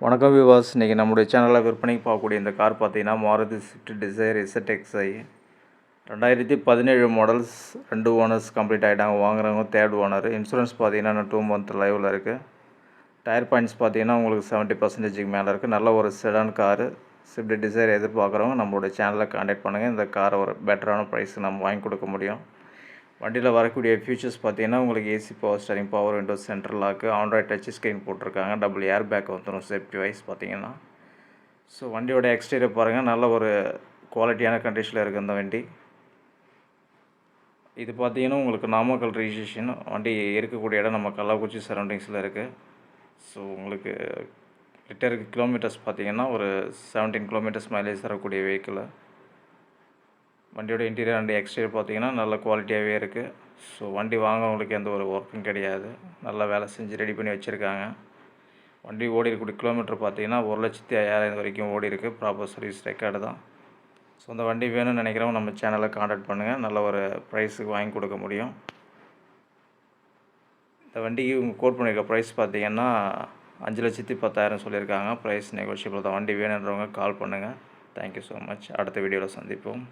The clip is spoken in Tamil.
வணக்கம் விவாஸ் இன்றைக்கி நம்முடைய சேனலில் விற்பனைக்கு பார்க்கக்கூடிய இந்த கார் பார்த்தீங்கன்னா மாருதி ஸ்விஃப்ட் டிசைர் எஸ்எட்எக்ஸ்ஐ ரெண்டாயிரத்தி பதினேழு மாடல்ஸ் ரெண்டு ஓனர்ஸ் கம்ப்ளீட் ஆகிட்டாங்க வாங்குறவங்க தேர்ட் ஓனர் இன்சூரன்ஸ் பார்த்தீங்கன்னா டூ மந்த் லைவில் இருக்குது டயர் பாயிண்ட்ஸ் பார்த்தீங்கன்னா உங்களுக்கு செவன்ட்டி பர்சன்டேஜுக்கு மேலே இருக்குது நல்ல ஒரு செடான் காரு ஸ்விஃப்ட் டிசைர் எதிர்பார்க்குறவங்க நம்மளுடைய சேனலை காண்டாக்ட் பண்ணுங்கள் இந்த காரை ஒரு பெட்டரான ப்ரைஸுக்கு நம்ம வாங்கி கொடுக்க முடியும். வண்டியில் வரக்கூடிய ஃபியூச்சர்ஸ் பார்த்தீங்கன்னா உங்களுக்கு AC power steering power window central lock android touch screen போட்டிருக்காங்க. டபுள் ஏர் பேக் வந்துடும் சேஃப்டி வைஸ் பார்த்தீங்கன்னா. ஸோ வண்டியோட எக்ஸ்டீரியர் பாருங்கள் நல்ல ஒரு குவாலிட்டியான கண்டிஷனில் இருக்குது இந்த வண்டி. இது பார்த்தீங்கன்னா உங்களுக்கு நாமக்கல் ரிஜிஸ்ட்ரேஷன் வண்டி இருக்கக்கூடிய இடம் நம்ம கள்ளக்குறிச்சி சரௌண்டிங்ஸில் இருக்குது ஸோ உங்களுக்கு லிட்டருக்கு கிலோமீட்டர்ஸ் பார்த்தீங்கன்னா ஒரு செவன்டீன் கிலோமீட்டர்ஸ் மைலேஜ் தரக்கூடிய வெஹிக்கிளை வண்டியோட இன்டீரியர் அண்ட் எக்ஸ்டீரியர் பார்த்தீங்கன்னா நல்ல குவாலிட்டியாகவே இருக்குது ஸோ வண்டி வாங்கினவங்களுக்கு எந்த ஒரு ஒர்க்கும் கிடையாது. நல்லா வேலை செஞ்சு ரெடி பண்ணி வச்சுருக்காங்க. வண்டி ஓடி இருக்கக்கூடிய கிலோமீட்டர் பார்த்தீங்கன்னா ஒரு லட்சத்தி ஐயாயிரம் வரைக்கும் ஓடி இருக்குது ப்ராப்பர் சர்வீஸ் ரெக்கார்டு தான். ஸோ அந்த வண்டி வேணும்னு நினைக்கிறவங்க நம்ம சேனலை காண்டாக்ட் பண்ணுங்கள் நல்ல ஒரு ப்ரைஸுக்கு வாங்கி கொடுக்க முடியும். இந்த வண்டிக்கு இவங்க கோட் பண்ணியிருக்க ப்ரைஸ் பார்த்திங்கன்னா அஞ்சு லட்சத்தி பத்தாயிரம் சொல்லியிருக்காங்க. ப்ரைஸ் நெகோஷியபிள் தான். வண்டி வேணுன்றவங்க கால் பண்ணுங்கள் தேங்க்யூ ஸோ மச் அடுத்த வீடியோவில் சந்திப்போம்.